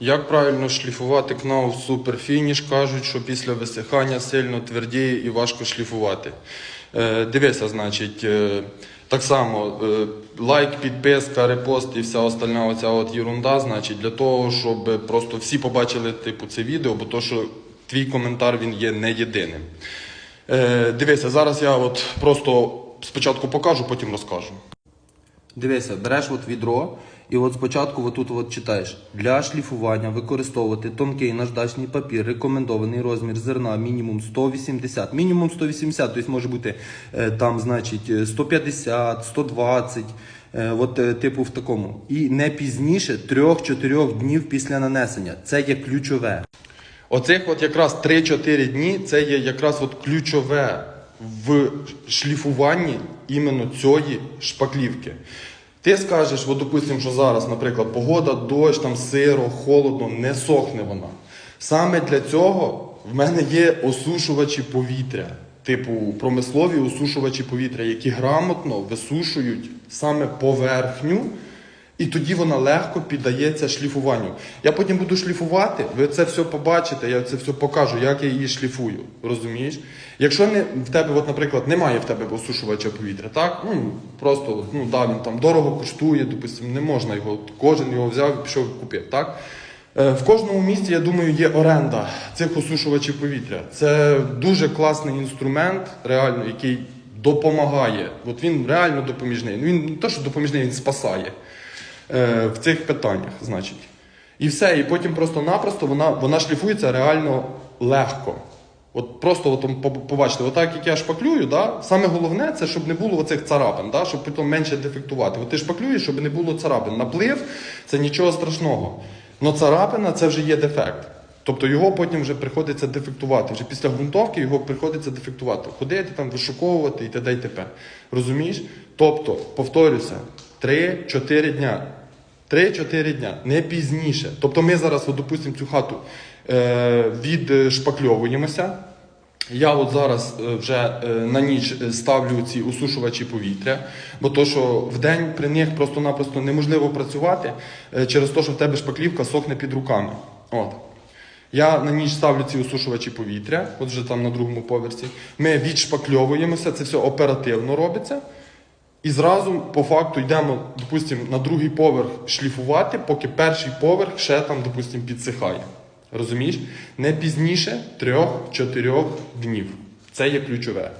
Як правильно шліфувати кнауф суперфініш? Кажуть, що після висихання сильно твердіє і важко шліфувати. Е, дивися, значить, е, так само е, лайк, підписка, репост і вся остальна оця от єрунда, значить, для того, щоб просто всі побачили типу, це відео, бо то, що твій коментар він є не єдиним. Е, дивися, зараз я от просто спочатку покажу, потім розкажу. Дивися, береш от відро, і от спочатку отут от читаєш. Для шліфування використовувати тонкий наждачний папір, рекомендований розмір зерна мінімум 180. Мінімум 180, тобто може бути е, там, значить, е, 150, 120, е, от е, типу в такому. І не пізніше 3-4 днів після нанесення. Це є ключове. Оцих от якраз 3-4 дні це є якраз от ключове в шліфуванні іменно цієї шпаклівки. Ти скажеш, от, допустимо, що зараз, наприклад, погода, дощ, там сиро, холодно, не сохне вона. Саме для цього в мене є осушувачі повітря, типу промислові осушувачі повітря, які грамотно висушують саме поверхню і тоді вона легко піддається шліфуванню. Я потім буду шліфувати, ви це все побачите, я це все покажу, як я її шліфую. Розумієш? Якщо не в тебе, от, наприклад, немає в тебе осушувача повітря, так? Ну просто ну да, він там дорого коштує, допустимо, не можна його, кожен його взяв і пішов купив. Так? Е, В кожному місті, я думаю, є оренда цих осушувачів повітря. Це дуже класний інструмент, реально, який допомагає. От він реально допоміжний. Ну він не то, що допоміжний, він спасає е, в цих питаннях, значить. І все, і потім просто-напросто вона, вона шліфується реально легко. От просто от, побачите, отак як я шпаклюю, да, саме головне це щоб не було оцих царапин, да, щоб потім менше дефектувати. От ти шпаклюєш, щоб не було царапин. Наплив це нічого страшного. Но царапина це вже є дефект. Тобто його потім вже приходиться дефектувати. Вже після ґрунтовки його приходиться дефектувати. Ходити там, вишуковувати і т.д. і т.п. Розумієш? Тобто, повторюся, 3-4 дня. 3-4 дня, не пізніше. Тобто ми зараз, от, допустимо, цю хату е, відшпакльовуємося. Я от зараз е, вже е, на ніч е, ставлю ці осушувачі повітря, бо то, що в день при них просто-напросто неможливо працювати через те, що в тебе шпаклівка сохне під руками. От. Я на ніч ставлю ці осушувачі повітря, от вже там на другому поверсі. Ми відшпакльовуємося, це все оперативно робиться. І зразу по факту йдемо, допустимо, на другий поверх шліфувати, поки перший поверх ще там, допустимо, підсихає. Розумієш? Не пізніше 3-4 днів. Це є ключове.